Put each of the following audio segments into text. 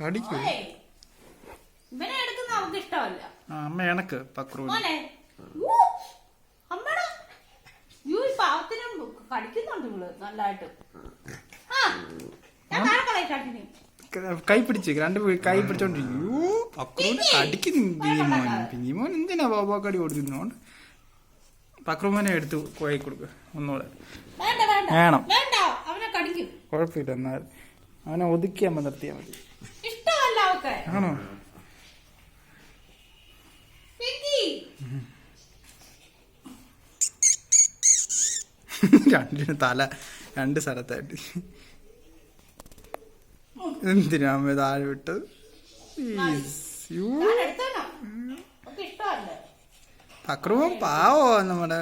കടിക്കൂ. ഓയ്. ഇവനെ എടുക്കുന്ന അവർക്ക് ഇഷ്ടമല്ല. ആ അമ്മ എനക്ക് പക്രൂന്. മോനെ. അമ്മടാ. യൂ ഈ പാവത്തിനും കടിക്കുന്നുണ്ട് ഇവൾ നല്ലതായിട്ട് ആ ഞാൻ താഴെ കൈ പിടിച്ച് രണ്ട് കൈ പക്രൂന് എന്തിനാ ബാബാക്കടി കൊടുക്കുന്നോണ്ട് പക്രൂമോനെ എടുത്ത് കോയി കൊടുക്ക. ഒന്നുകൂടെ വേണ്ട വേണ്ട. വേണം. അവനെ കടിക്കും. കുഴപ്പമില്ല എന്നാൽ അവനെ ഒതുക്കി അമ്മ നിർത്തിയാൽ മതി. ഇഷ്ടമല്ല അവക്ക് ആണോ? രണ്ടിന് തല രണ്ട് സ്ഥലത്തായിട്ട്. എന്തിനാ അമ്മ താഴെ വിട്ടത്? പക്രവും? പാവോ നമ്മുടെ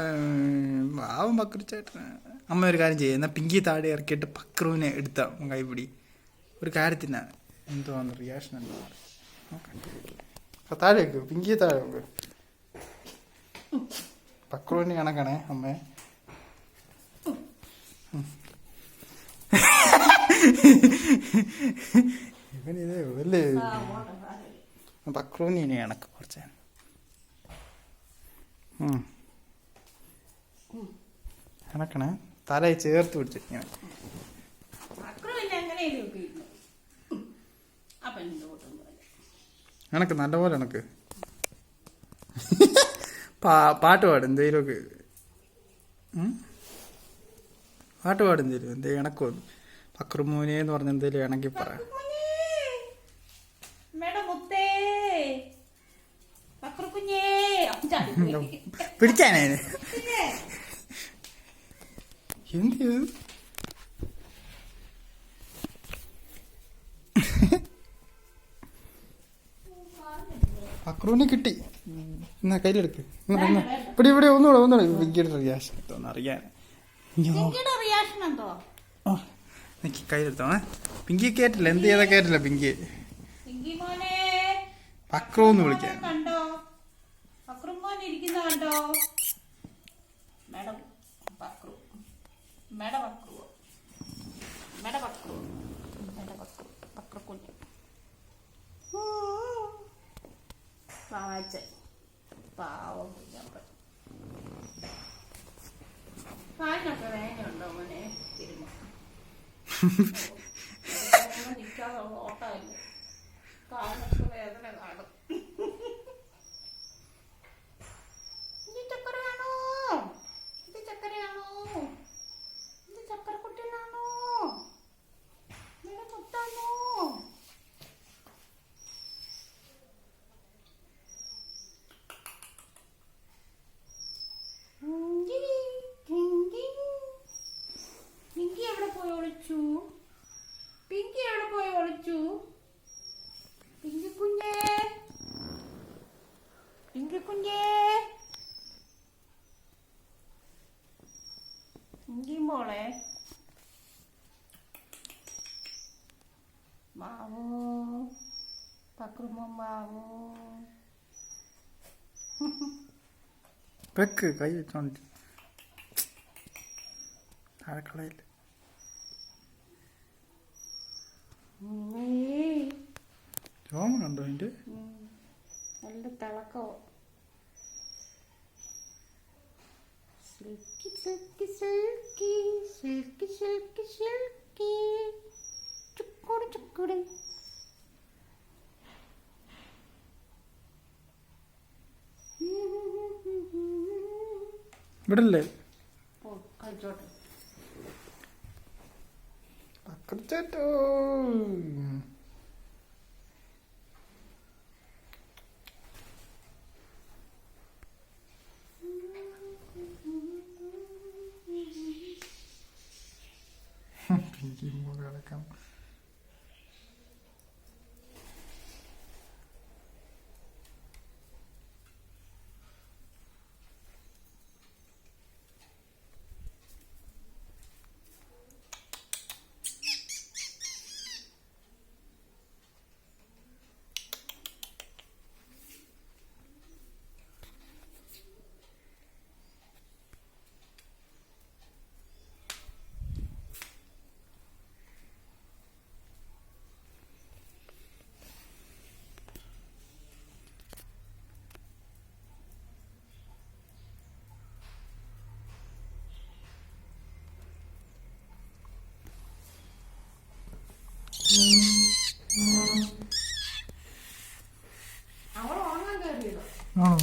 പാവം പക്രിച്ചേട്ടന് അമ്മ ഒരു കാര്യം ചെയ്യുന്ന പിങ്കി താഴെ ഇറക്കിയിട്ട് പക്രുവിനെ എടുത്ത കൈപിടി. ഒരു കാര്യത്തിന് ആണ് റിയാക്ഷൻ എന്താ താഴെ വെക്ക് പിങ്കിയെ താഴെ വെക്ക്. പക്രുവിനെ കണക്കണേ അമ്മേ. അല്ലേ ആ, പോട്ടെ, സാരമില്ല. പക്രുവിനെ ഇനി കണക്ക് കുറച്ച്. കണക്കണേ. തലയെ ചേർത്ത് പിടിച്ച് ഇങ്ങനെ. കണക്ക് നല്ലപോലെ എനക്ക്. പാട്ട് പാടും എന്തെങ്കിലുമൊക്കെ? പാട്ട് പാടും എന്തെങ്കിലും എന്തേ ഇണക്കൊന്നു പക്രുമോനെ എന്ന് പറഞ്ഞ എന്തേലും ഇണക്കി പറയാം. പിടിക്കാനേ എന്ത് പക്രുവിനെ കിട്ടി. എന്നാ കയ്യിലെടുക്ക്. ഇവിടെ ഇവിടെ ഒന്നുകൂടെ ഒന്നുകൂടെ. വിക്കിയുടെ റിയാക്ഷൻ എന്തോന്ന് അറിയാൻ. കയ്യിലെടുത്തോ എനിക്ക് കയ്യിലെടുത്തോണേ പിങ്കി കേട്ടില്ല. എന്ത് ചെയ്താ കേട്ടില്ല പിങ്കി എന്ന് വിളിക്കാൻ. കണ്ടോ? അക്രു madam accrue. Madam Pakru madam Pakru madam Pakru Pakru കുഞ്ഞ് പാവച്ചൻ. പാവം കുഞ്ഞപ്പൻ. കാലിനൊക്കെ വേദനയുണ്ടോ മോനെ? തിരുമ നിൽക്കാതെ ഓട്ടമില്ല. കാലിനൊക്കെ വേദന കാണും ഇത് ചക്കരയാണോ ഇത് ചക്കരയാണോ ഇത് ചക്കരക്കുട്ടനാണോ നിന്റെ മുത്താണോ പിങ്കി, പിങ്കി. പിങ്കി എവിടെ പോയി ഒളിച്ചു പിങ്കി എവിടെ പോയി ഒളിച്ചു പിങ്കി കുഞ്ഞേ പിങ്കി കുഞ്ഞേ. കുഞ്ചി മോളെ. മാവോ പക്രുമോ മാവോ. വെക്ക് കൈ വെച്ചോണ്ട് താഴെ കളയില്ല ഏയ്. രോമം അതിന്റെ നല്ല തിളക്കോ silky silky silky silky silky silky ചുക്കുടി ചുക്കുടി ഇവിടല്ലേ? ഓ കഴിച്ചോട്ടെ പക്രച്ചേട്ടോ പിങ്കി മോൾ കിടക്കാം അവൾ ആണോ?